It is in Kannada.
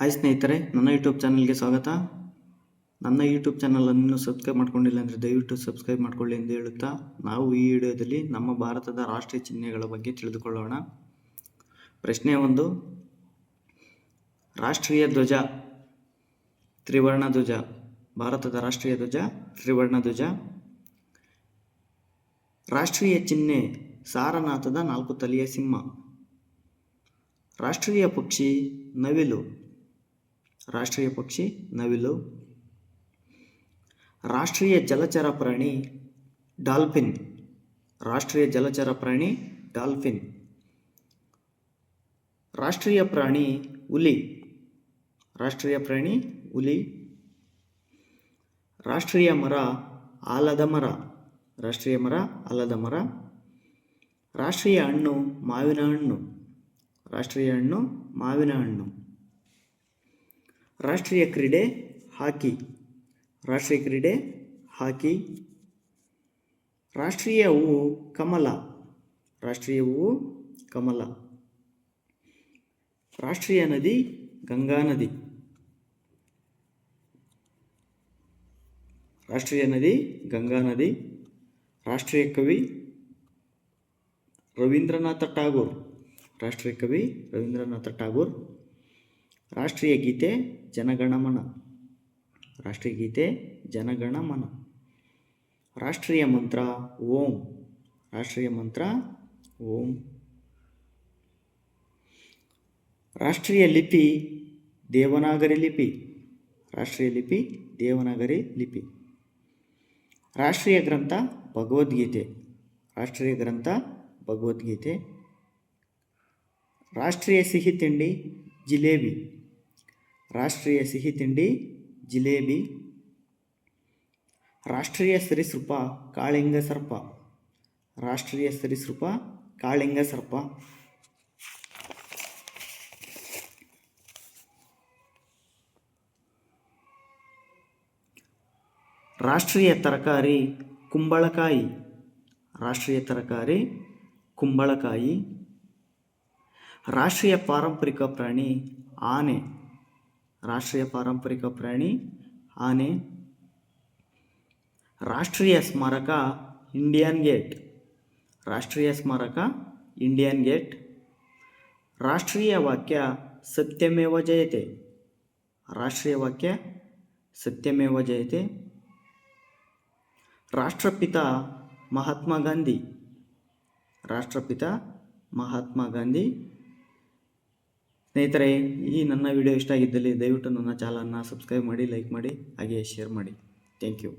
ಹಾಯ್ ಸ್ನೇಹಿತರೆ, ನನ್ನ ಯೂಟ್ಯೂಬ್ ಚಾನಲ್ಗೆ ಸ್ವಾಗತ. ನನ್ನ ಯೂಟ್ಯೂಬ್ ಚಾನಲನ್ನು ಇನ್ನೂ ಸಬ್ಸ್ಕ್ರೈಬ್ ಮಾಡ್ಕೊಂಡಿಲ್ಲ ಅಂದರೆ ದಯವಿಟ್ಟು ಸಬ್ಸ್ಕ್ರೈಬ್ ಮಾಡ್ಕೊಳ್ಳಿ ಎಂದು ಹೇಳುತ್ತಾ, ನಾವು ಈ ವಿಡಿಯೋದಲ್ಲಿ ನಮ್ಮ ಭಾರತದ ರಾಷ್ಟ್ರೀಯ ಚಿಹ್ನೆಗಳ ಬಗ್ಗೆ ತಿಳಿದುಕೊಳ್ಳೋಣ. ಪ್ರಶ್ನೆ ಒಂದು, ರಾಷ್ಟ್ರೀಯ ಧ್ವಜ, ತ್ರಿವರ್ಣ ಧ್ವಜ, ಭಾರತದ ರಾಷ್ಟ್ರೀಯ ಧ್ವಜ, ತ್ರಿವರ್ಣ ಧ್ವಜ. ರಾಷ್ಟ್ರೀಯ ಚಿಹ್ನೆ, ಸಾರನಾಥದ ನಾಲ್ಕು ತಲೆಯ ಸಿಂಹ. ರಾಷ್ಟ್ರೀಯ ಪಕ್ಷಿ, ನವಿಲು ರಾಷ್ಟ್ರೀಯ ಪಕ್ಷಿ ನವಿಲು ರಾಷ್ಟ್ರೀಯ ಜಲಚರ ಪ್ರಾಣಿ ಡಾಲ್ಫಿನ್. ರಾಷ್ಟ್ರೀಯ ಜಲಚರ ಪ್ರಾಣಿ ಡಾಲ್ಫಿನ್. ರಾಷ್ಟ್ರೀಯ ಪ್ರಾಣಿ ಹುಲಿ. ರಾಷ್ಟ್ರೀಯ ಪ್ರಾಣಿ ಹುಲಿ. ರಾಷ್ಟ್ರೀಯ ಮರ ಆಲದ ಮರ. ರಾಷ್ಟ್ರೀಯ ಮರ ಆಲದ ಮರ. ರಾಷ್ಟ್ರೀಯ ಹಣ್ಣು ಮಾವಿನ ಹಣ್ಣು. ರಾಷ್ಟ್ರೀಯ ಹಣ್ಣು ಮಾವಿನ ಹಣ್ಣು. ರಾಷ್ಟ್ರೀಯ ಕ್ರೀಡೆ ಹಾಕಿ, ರಾಷ್ಟ್ರೀಯ ಕ್ರೀಡೆ ಹಾಕಿ. ರಾಷ್ಟ್ರೀಯ ಹೂವು ಕಮಲ, ರಾಷ್ಟ್ರೀಯ ಹೂವು ಕಮಲ. ರಾಷ್ಟ್ರೀಯ ನದಿ, ಗಂಗಾ ನದಿ. ರಾಷ್ಟ್ರೀಯ ನದಿ, ಗಂಗಾ ನದಿ. ರಾಷ್ಟ್ರೀಯ ಕವಿ ರವೀಂದ್ರನಾಥ ಟಾಗೋರ್ ರಾಷ್ಟ್ರೀಯ ಕವಿ ರವೀಂದ್ರನಾಥ ಟಾಗೋರ್ ರಾಷ್ಟ್ರೀಯ ಗೀತೆ ಜನಗಣಮನ. ರಾಷ್ಟ್ರೀಯ ಗೀತೆ ಜನಗಣಮನ. ರಾಷ್ಟ್ರೀಯ ಮಂತ್ರ ಓಂ. ರಾಷ್ಟ್ರೀಯ ಮಂತ್ರ ಓಂ. ರಾಷ್ಟ್ರೀಯ ಲಿಪಿ ದೇವನಾಗರಿ ಲಿಪಿ. ರಾಷ್ಟ್ರೀಯ ಲಿಪಿ ದೇವನಾಗರಿ ಲಿಪಿ. ರಾಷ್ಟ್ರೀಯ ಗ್ರಂಥ ಭಗವದ್ಗೀತೆ. ರಾಷ್ಟ್ರೀಯ ಗ್ರಂಥ ಭಗವದ್ಗೀತೆ. ರಾಷ್ಟ್ರೀಯ ಸಿಹಿ ತಿಂಡಿ ಜಿಲೇಬಿ. ರಾಷ್ಟ್ರೀಯ ಸಿಹಿ ತಿಂಡಿ, ಜಿಲೇಬಿ, ರಾಷ್ಟ್ರೀಯ ಸರಿಸೃಪ, ಕಾಳಿಂಗ ಸರ್ಪ. ರಾಷ್ಟ್ರೀಯ ಸರಿಸೃಪ, ಕಾಳಿಂಗ ಸರ್ಪ. ರಾಷ್ಟ್ರೀಯ ತರಕಾರಿ, ಕುಂಬಳಕಾಯಿ. ರಾಷ್ಟ್ರೀಯ ತರಕಾರಿ, ಕುಂಬಳಕಾಯಿ. ರಾಷ್ಟ್ರೀಯ ಪಾರಂಪರಿಕ ಪ್ರಾಣಿ ಆನೆ. ರಾಷ್ಟ್ರೀಯ ಪಾರಂಪರಿಕ ಪ್ರಾಣಿ ಆನೆ. ರಾಷ್ಟ್ರೀಯ ಸ್ಮಾರಕ ಇಂಡಿಯನ್ ಗೇಟ್. ರಾಷ್ಟ್ರೀಯ ಸ್ಮಾರಕ ಇಂಡಿಯನ್ ಗೇಟ್. ರಾಷ್ಟ್ರೀಯ ವಾಕ್ಯ ಸತ್ಯಮೇವ ಜಯತೆ. ರಾಷ್ಟ್ರೀಯ ವಾಕ್ಯ ಸತ್ಯಮೇವ ಜಯತೆ. ರಾಷ್ಟ್ರಪಿತ ಮಹಾತ್ಮ ಗಾಂಧಿ. ರಾಷ್ಟ್ರಪಿತ ಮಹಾತ್ಮ ಗಾಂಧಿ. ಸ್ನೇಹಿತರೆ, ಈ ನನ್ನ ವಿಡಿಯೋ ಇಷ್ಟ ಆಗಿದ್ದಲ್ಲಿ ದಯವಿಟ್ಟು ನನ್ನ ಚಾನಲನ್ನು ಸಬ್ಸ್ಕ್ರೈಬ್ ಮಾಡಿ ಲೈಕ್ ಮಾಡಿ ಹಾಗೆ ಶೇರ್ ಮಾಡಿ. Thank you